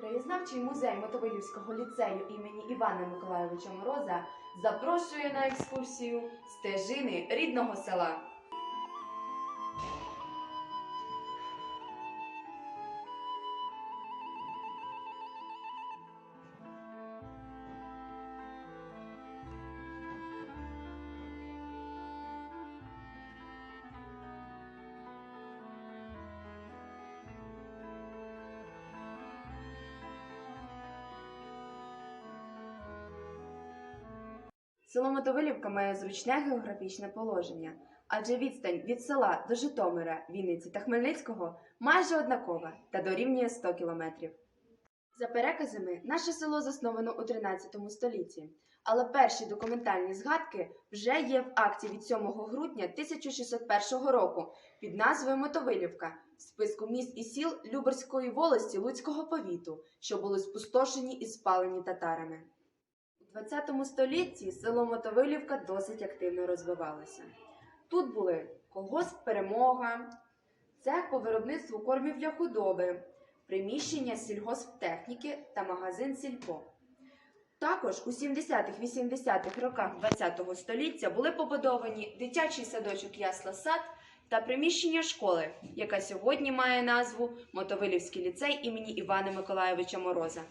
Краєзнавчий музей Мотовилівського ліцею імені Івана Миколайовича Мороза запрошує на екскурсію стежини рідного села. Село Мотовилівка має зручне географічне положення, адже відстань від села до Житомира, Вінниці та Хмельницького майже однакова та дорівнює 100 кілометрів. За переказами, наше село засновано у 13 столітті, але перші документальні згадки вже є в акті від 7 грудня 1601 року під назвою Мотовилівка в списку міст і сіл Люберської волості Луцького повіту, що були спустошені і спалені татарами. 20 столітті село Мотовилівка досить активно розвивалося. Тут були колгосп Перемога, цех по виробництву кормів для худоби, приміщення сільгосптехніки та магазин Сільпо. Також у 70-80-х роках ХХ століття були побудовані дитячий садочок Ясла Сад та приміщення школи, яка сьогодні має назву Мотовилівський ліцей імені Івана Миколайовича Мороза.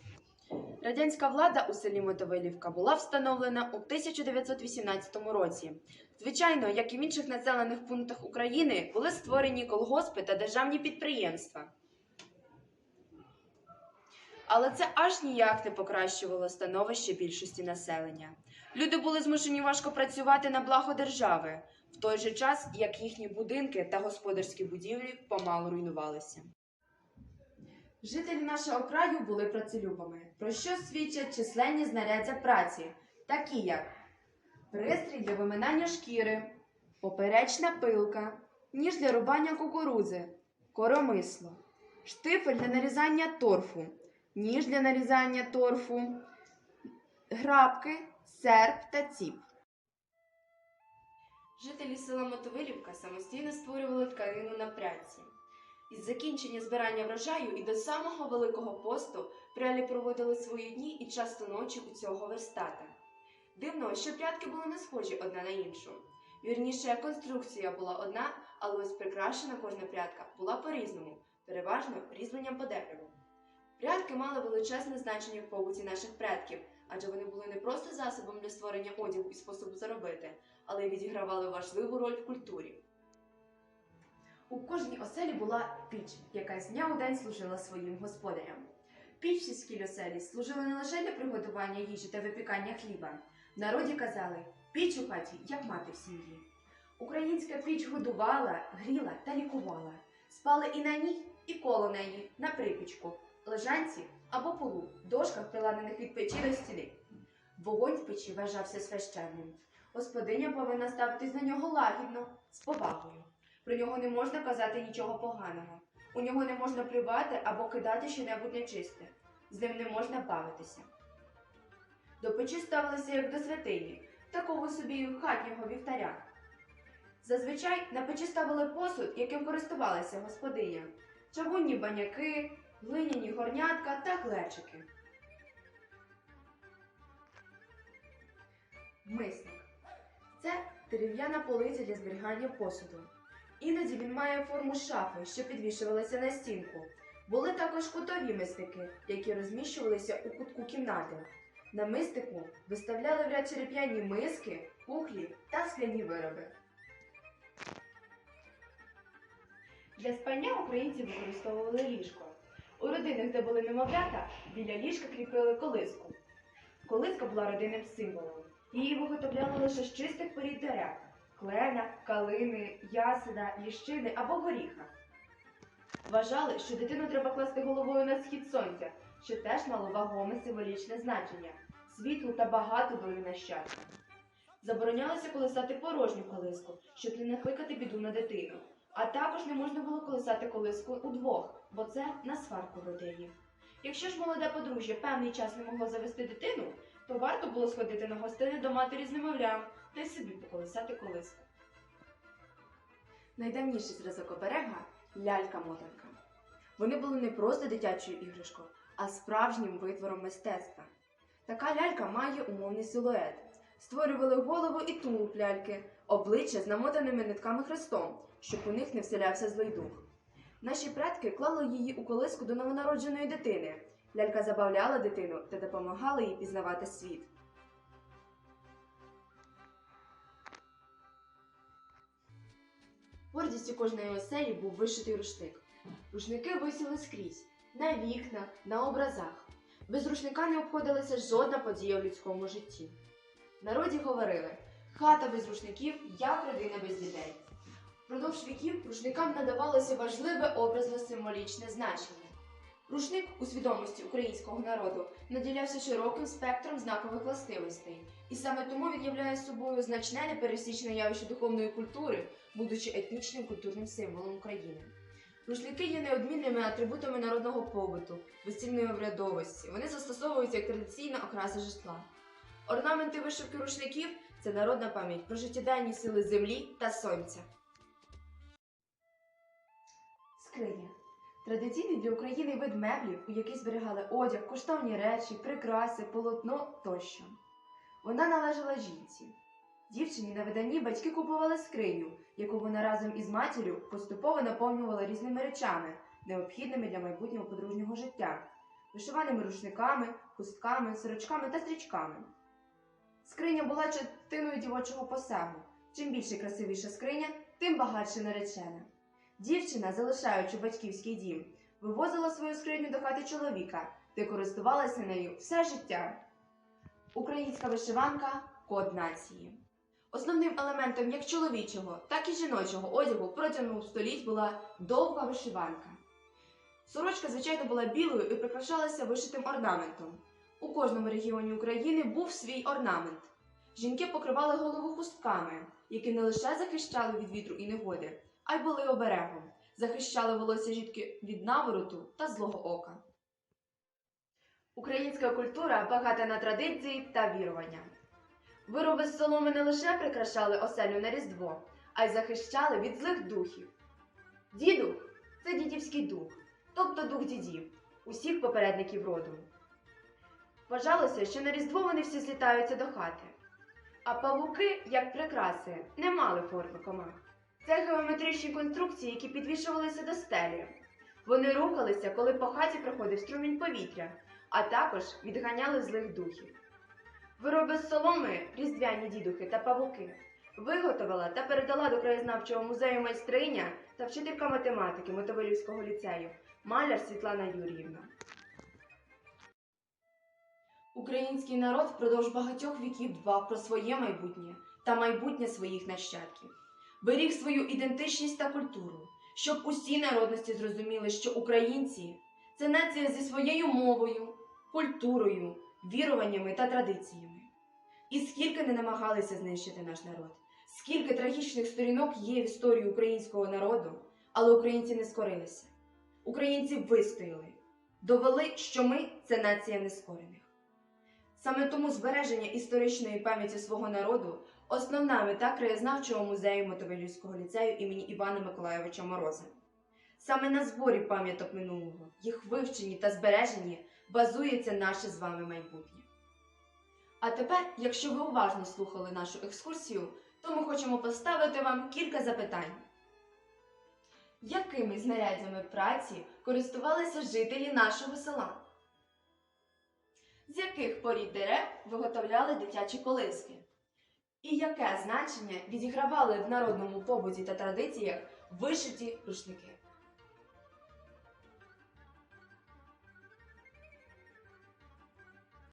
Радянська влада у селі Мотовилівка була встановлена у 1918 році. Звичайно, як і в інших населених пунктах України, були створені колгоспи та державні підприємства. Але це аж ніяк не покращувало становище більшості населення. Люди були змушені важко працювати на благо держави, в той же час як їхні будинки та господарські будівлі помалу руйнувалися. Жителі нашого краю були працелюбами, про що свідчать численні знаряддя праці, такі як пристрій для виминання шкіри, поперечна пилка, ніж для рубання кукурудзи, коромисло, штифель для нарізання торфу, ніж для нарізання торфу, грабки, серп та ціп. Жителі села Мотовилівка самостійно створювали тканину на прядці. Із закінчення збирання врожаю і до самого Великого посту прялі проводили свої дні і часто ночі у цього верстата. Дивно, що прядки були не схожі одна на іншу. Вірніше, конструкція була одна, але ось прикрашена кожна прядка була по-різному, переважно різьбленням по дереву. Прядки мали величезне значення в побуті наших предків, адже вони були не просто засобом для створення одягу і способу заробити, але й відігравали важливу роль в культурі. У кожній оселі була піч, яка з дня у день служила своїм господарям. Піч сільській оселі служила не лише для приготування їжі та випікання хліба. В народі казали піч у хаті, як мати в сім'ї. Українська піч годувала, гріла та лікувала. Спали і на ній, і коло неї, на припічку, лежанці або полу, дошках, приладених від печі до стіни. Вогонь в печі вважався священним. Господиня повинна ставитись на нього лагідно, з повагою. Про нього не можна казати нічого поганого. У нього не можна плювати або кидати щонебудь нечисте. З ним не можна бавитися. До печі ставилися як до святині, такого собі хатнього вівтаря. Зазвичай на печі ставили посуд, яким користувалася господиня, чавунні баняки, глиняні горнятка та глечики. Мисник це дерев'яна полиця для зберігання посуду. Іноді він має форму шафи, що підвішувалася на стінку. Були також кутові мисники, які розміщувалися у кутку кімнати. На мистику виставляли в ряд череп'яні миски, кухлі та скляні вироби. Для спання українці використовували ліжко. У родинах, де були немовлята, біля ліжка кріпили колиску. Колиска була родинним символом. Її виготовляли лише з чистих порід дерев клена, калини, ясена, ліщини або горіха. Вважали, що дитину треба класти головою на схід сонця, що теж мало вагоме символічне значення світлу та багату долю на щастя. Заборонялося колисати порожню колиску, щоб не накликати біду на дитину. А також не можна було колисати колиску удвох, бо це на сварку веде Якщо ж молоде подружжя певний час не могло завести дитину, то варто було сходити на гостини до матері з немовлям та й собі поколисати колиску. Найдавніший зразок оберега лялька-мотанка. Вони були не просто дитячою іграшкою, а справжнім витвором мистецтва. Така лялька має умовний силует. Створювали голову і тулуб ляльки, обличчя з намотаними нитками хрестом, щоб у них не вселявся злий дух. Наші предки клали її у колиску до новонародженої дитини. Лялька забавляла дитину та допомагала їй пізнавати світ. Гордістю кожної оселі був вишитий рушник. Рушники висіли скрізь на вікнах, на образах. Без рушника не обходилася жодна подія в людському житті. В народі говорили: хата без рушників, як родина без дітей. Впродовж віків рушникам надавалося важливе образно-символічне значення. Рушник у свідомості українського народу наділявся широким спектром знакових властивостей, і саме тому він являє собою значне непересічне явище духовної культури, будучи етнічним культурним символом України. Рушники є неодмінними атрибутами народного побуту, весільної обрядовості. Вони застосовуються як традиційна окраса житла. Орнаменти вишивки рушників це народна пам'ять про життєдайні сили землі та сонця. Скриня традиційний для України вид меблів, у якій зберігали одяг, коштовні речі, прикраси, полотно тощо. Вона належала жінці. Дівчині на виданні батьки купували скриню, яку вона разом із матір'ю поступово наповнювала різними речами, необхідними для майбутнього подружнього життя, вишиваними рушниками, хустками, сорочками та стрічками. Скриня була частиною дівочого посагу. Чим більше красивіша скриня, тим багатше наречена. Дівчина, залишаючи батьківський дім, вивозила свою скриню до хати чоловіка, де користувалася нею все життя. Українська вишиванка код нації. Основним елементом як чоловічого, так і жіночого одягу протягом століть була довга вишиванка. Сорочка, звичайно, була білою і прикрашалася вишитим орнаментом. У кожному регіоні України був свій орнамент. Жінки покривали голову хустками, які не лише захищали від вітру і негоди, а й були оберегом, захищали волосся жінки від навороту та злого ока. Українська культура багата на традиції та вірування. Вироби з соломи не лише прикрашали оселю на Різдво, а й захищали від злих духів. Дідух це дідівський дух, тобто дух дідів, усіх попередників роду. Вважалося, що на Різдво вони всі злітаються до хати. А павуки, як прикраси, не мали форми комах. Це геометричні конструкції, які підвішувалися до стелі. Вони рухалися, коли по хаті проходив струмінь повітря, а також відганяли злих духів. Вироби з соломи, різдвяні дідухи та павуки виготовила та передала до краєзнавчого музею майстриня та вчителька математики Мотовилівського ліцею маляр Світлана Юріївна. Український народ впродовж багатьох віків дбав про своє майбутнє та майбутнє своїх нащадків, беріг свою ідентичність та культуру, щоб усі народності зрозуміли, що українці це нація зі своєю мовою, культурою, віруваннями та традиціями. І скільки не намагалися знищити наш народ, скільки трагічних сторінок є в історії українського народу, але українці не скорилися. Українці вистояли, довели, що ми це нація нескорених. Саме тому збереження історичної пам'яті свого народу основна мета краєзнавчого музею Мотовилівського ліцею імені Івана Миколайовича Мороза. Саме на зборі пам'яток минулого, їх вивченні та збереженні базується наше з вами майбутнє. А тепер, якщо ви уважно слухали нашу екскурсію, то ми хочемо поставити вам кілька запитань. Якими знаряддями праці користувалися жителі нашого села? З яких порід дерев виготовляли дитячі колиски? І яке значення відігравали в народному побуті та традиціях вишиті рушники?